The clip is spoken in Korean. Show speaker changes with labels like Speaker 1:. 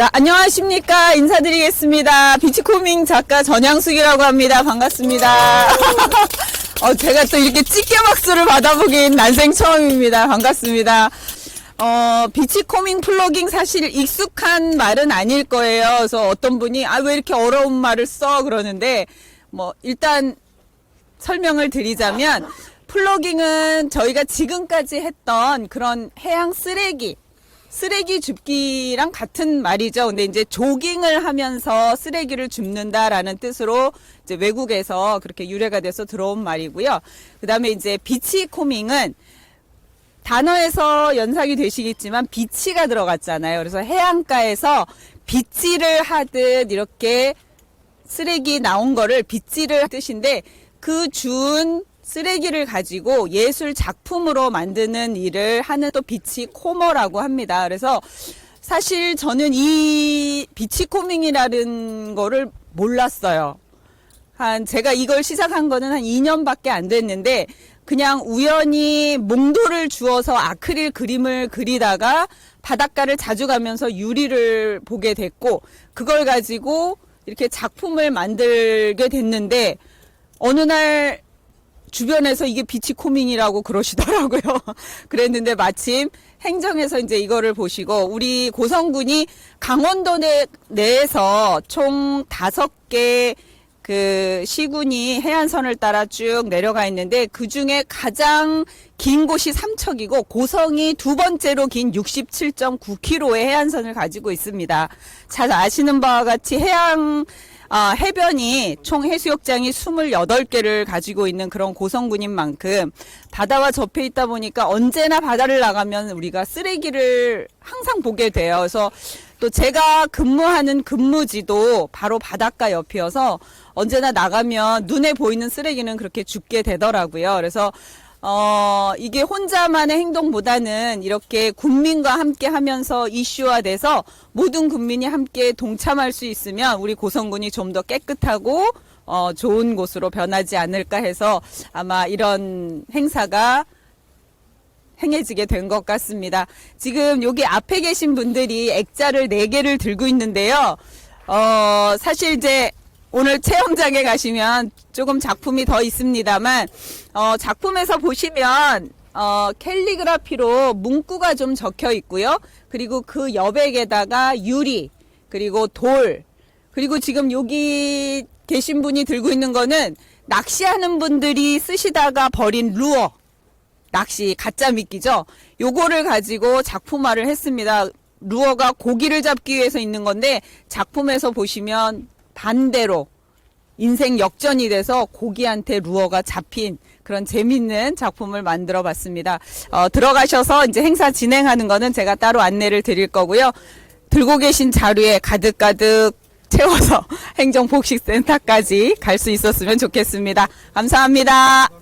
Speaker 1: 자, 안녕하십니까. 인사드리겠습니다. 비치코밍 작가 전양숙이라고 합니다. 반갑습니다. 어, 제가 또 이렇게 찌개 박수를 받아보긴 난생 처음입니다. 반갑습니다. 어, 비치코밍 플로깅 사실 익숙한 말은 아닐 거예요. 그래서 어떤 분이, 아, 왜 이렇게 어려운 말을 써? 그러는데, 뭐, 일단 설명을 드리자면, 플로깅은 저희가 지금까지 했던 그런 해양 쓰레기, 쓰레기 줍기랑 같은 말이죠. 근데 이제 조깅을 하면서 쓰레기를 줍는다라는 뜻으로 이제 외국에서 그렇게 유래가 돼서 들어온 말이고요. 그 다음에 이제 비치 코밍은 단어에서 연상이 되시겠지만 비치가 들어갔잖아요. 그래서 해안가에서 비치를 하듯 이렇게 쓰레기 나온 거를 빗질을 뜻인데 그 준 쓰레기를 가지고 예술 작품으로 만드는 일을 하는 또 비치 코머라고 합니다. 그래서 사실 저는 이 비치 코밍이라는 거를 몰랐어요. 한 제가 이걸 시작한 거는 한 2년밖에 안 됐는데 그냥 우연히 몽도를 주어서 아크릴 그림을 그리다가 바닷가를 자주 가면서 유리를 보게 됐고 그걸 가지고 이렇게 작품을 만들게 됐는데 어느 날 주변에서 이게 비치 코밍이라고 그러시더라고요. 그랬는데 마침 행정에서 이제 이거를 보시고 우리 고성군이 강원도 내, 내에서 총 다섯 개 그 시군이 해안선을 따라 쭉 내려가 있는데 그 중에 가장 긴 곳이 삼척이고 고성이 두 번째로 긴 67.9km의 해안선을 가지고 있습니다. 잘 아시는 바와 같이 해양 아, 해변이 총 해수욕장이 28개를 가지고 있는 그런 고성군인 만큼 바다와 접해 있다 보니까 언제나 바다를 나가면 우리가 쓰레기를 항상 보게 돼요. 그래서 또 제가 근무하는 근무지도 바로 바닷가 옆이어서 언제나 나가면 눈에 보이는 쓰레기는 그렇게 줍게 되더라고요. 그래서 어, 이게 혼자만의 행동보다는 이렇게 국민과 함께 하면서 이슈화돼서 모든 국민이 함께 동참할 수 있으면 우리 고성군이 좀 더 깨끗하고 어, 좋은 곳으로 변하지 않을까 해서 아마 이런 행사가 행해지게 된 것 같습니다. 지금 여기 앞에 계신 분들이 액자를 4개를 들고 있는데요. 어, 사실 이제 오늘 체험장에 가시면 조금 작품이 더 있습니다만, 어, 작품에서 보시면, 어, 캘리그라피로 문구가 좀 적혀 있고요. 그리고 그 여백에다가 유리, 그리고 돌, 그리고 지금 여기 계신 분이 들고 있는 거는 낚시하는 분들이 쓰시다가 버린 루어, 낚시 가짜 미끼죠. 요거를 가지고 작품화를 했습니다. 루어가 고기를 잡기 위해서 있는 건데 작품에서 보시면 반대로 인생 역전이 돼서 고기한테 루어가 잡힌 그런 재밌는 작품을 만들어 봤습니다. 어, 들어가셔서 이제 행사 진행하는 거는 제가 따로 안내를 드릴 거고요. 들고 계신 자료에 가득가득 채워서 행정복식센터까지 갈 수 있었으면 좋겠습니다. 감사합니다.